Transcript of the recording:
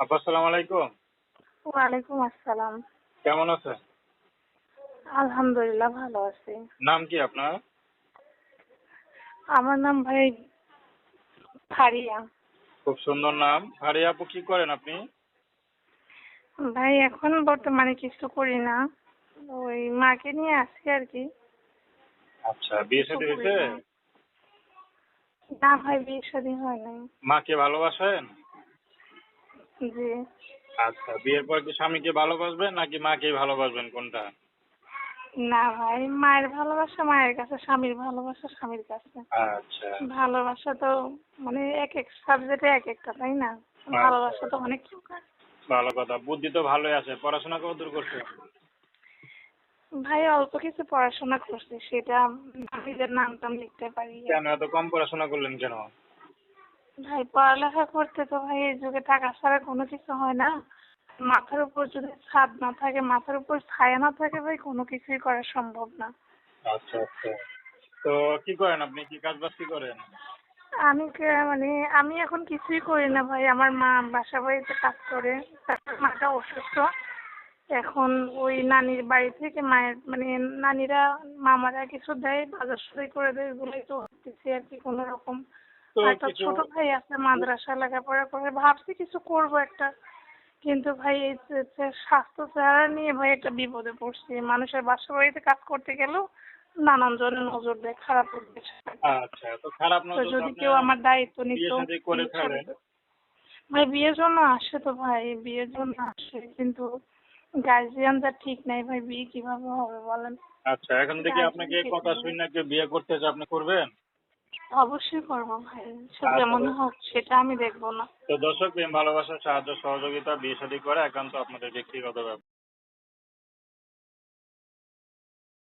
আপু আসসালামু আলাইকুম। ওয়ালাইকুম আসসালাম। কেমন আছে আলহামদুলিল্লাহ ভালো আছি। নাম কি আপনার? আমার নাম ভাই ফারিয়া। খুব সুন্দর নাম। ফারিয়া আপু কি করেন আপনি? ভাই এখন বর্তমানে কিছু করি না। ওই মাকে নিয়ে আসি আর কি। আচ্ছা বিয়ে শাদী হয়েছে? না ভাই বিয়ে শাদী হয় নাই। মাকে ভালোবাসেন? জি। আচ্ছা বিয়ের পর কি স্বামীকে ভালোবাসবেন নাকি মাকেই ভালোবাসবেন কোনটা? না ভাই মায়ের ভালোবাসা মায়ের কাছে স্বামীর ভালোবাসা স্বামীর কাছে। আচ্ছা। ভালোবাসা তো মানে এক এক সাবজেক্টে এক একটা তাই না? ভালোবাসা তো অনেক প্রকার। ভালো কথা বুদ্ধি তো ভালোই আছে পড়াশোনা কতদূর করছেন ভাই অল্প কিছু পড়াশোনা করছি সেটা নিজের নাম টাম লিখতে পারি। কেন এত কম পড়াশোনা করলেন কেন? ভাই পড়ালেখা করতে তো ভাই এই যুগে টাকা ছাড়া কোনো কিছু হয় না। মাথার উপর যদি ছাদ না থাকে মাথার উপর ছায়া না থাকে ভাই কোনো কিছুই করা সম্ভব না। আচ্ছা আচ্ছা। তো কি করেন আপনি? কি কাজ বাজ কি করেন? আমি মানে আমি এখন কিছুই করি না ভাই। আমার মা বাসা বাড়িতে কাজ করে তারপর মাটা অসুস্থ। এখন ওই নানির বাড়ি থেকে মায়ের মানে নানিরা মামারা কিছু দেয় বাজার সদাই করে দেয় এগুলোই তো হতেছে আর কি কোনো রকম। একটা ছোট ভাই আছে মাদ্রাসা লেখাপড়া করে ভাবছি কিছু করব একটা। কিন্তু ভাই এই স্বাস্থ্য চেহারা নিয়ে ভাই একটা বিপদে পড়ছি। মানুষের বাসা বাড়িতে কাজ করতে গেলেও নানান জনের নজর দেয় খারাপ আচ্ছা তো খারাপ নজর যদি কেউ আমার দায়িত্ব নিত ভাই বিয়ের জন্য আসে তো ভাই বিয়ের জন্য আসে। কিন্তু গার্জিয়ান যা ঠিক নাই ভাই বিয়ে কীভাবে হবে বলেন? আচ্ছা এখন থেকে আপনাকে কথা শুনে বিয়ে করতে আপনি করবেন? অবশ্যই করব ভাই আচ্ছা। যেমন হোক সেটা আমি দেখব না তো দর্শক প্রেম ভালোবাসা সাহায্য সহযোগিতা বিয়ে শাদী করে একান্ত আপনাদের ব্যক্তিগত ব্যাপার